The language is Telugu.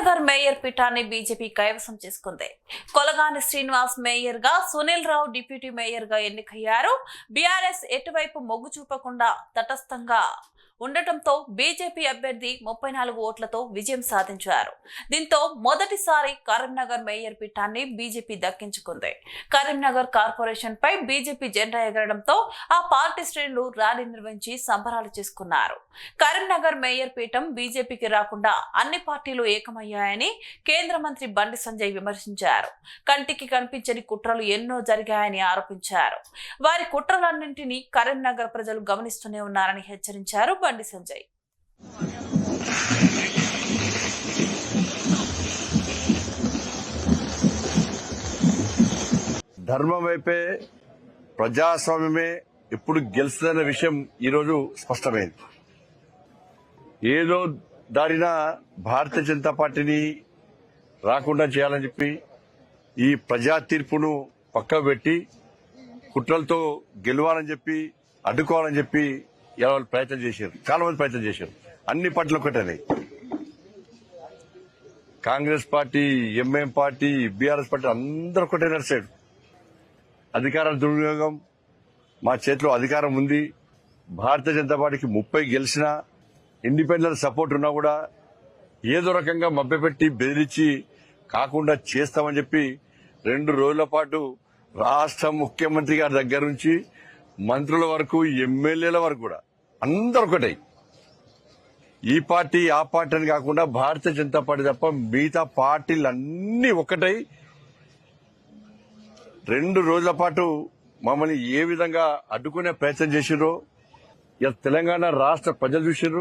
కరీంనగర్ మేయర్ పీఠాన్ని బీజేపీ కైవసం చేసుకుంది. కొలగాని శ్రీనివాస్ మేయర్గా సునీల్ రావు డిప్యూటీ మేయర్గా ఎన్నికయ్యారు. బీఆర్ఎస్ ఎటువైపు మొగ్గు చూపకుండా తటస్థంగా ఉండటంతో బీజేపీ అభ్యర్థి ముప్పై నాలుగు ఓట్లతో విజయం సాధించారు. దీంతో మొదటిసారి కరీంనగర్ మేయర్ పీఠాన్ని బీజేపీ దక్కించుకుంది. కరీంనగర్ కార్పొరేషన్ పై బీజేపీ జెండా ఎగరడంతో ఆ పార్టీ శ్రేణులు ర్యాలీ నిర్వహించి సంబరాలు చేసుకున్నారు. కరీంనగర్ మేయర్ పీఠం బీజేపీకి రాకుండా అన్ని పార్టీలు ఏకమయ్యాయని కేంద్ర మంత్రి బండి సంజయ్ విమర్శించారు. కంటికి కనిపించని కుట్రలు ఎన్నో జరిగాయని ఆరోపించారు. వారి కుట్రలన్నింటినీ కరీంనగర్ ప్రజలు గమనిస్తూనే ఉన్నారని హెచ్చరించారు బండి సంజయ్. ధర్మం వైపే ప్రజాస్వామ్యమే ఎప్పుడు గెలుస్తుందన్న విషయం ఈరోజు స్పష్టమైంది. ఏదో దారిన భారతీయ జనతా పార్టీని రాకుండా చేయాలని చెప్పి ఈ ప్రజా తీర్పును పక్క పెట్టి కుట్రలతో గెలవాలని చెప్పి అడ్డుకోవాలని చెప్పి ఇలా ప్రయత్నం చేశారు? చాలా మంది ప్రయత్నం చేశారు. అన్ని పార్టీలు ఒకటేనాయి Congress party MM party BRS party అందరూ ఒకటే నడిచాడు అధికార దుర్వినియోగం మా చేతిలో అధికారం ఉంది. భారతీయ జనతా పార్టీకి ముప్పై గెలిచినా ఇండిపెండెంట్ సపోర్ట్ ఉన్నా కూడా ఏదో రకంగా మభ్యపెట్టి బెదిరించి కాకుండా చేస్తామని చెప్పి రెండు రోజుల పాటు రాష్ట్ర ముఖ్యమంత్రి గారి దగ్గర నుంచి మంత్రుల వరకు ఎమ్మెల్యేల వరకు కూడా. అందరు ఒకటే. ఈ పార్టీ ఆ పార్టీ అని కాకుండా భారతీయ జనతా పార్టీ తప్ప మిగతా పార్టీలు అన్ని ఒకటై. రెండు రోజుల పాటు మమ్మల్ని ఏ విధంగా అడ్డుకునే ప్రయత్నం చేసిరో ఇలా తెలంగాణ రాష్ట్ర ప్రజలు చూసిర్రు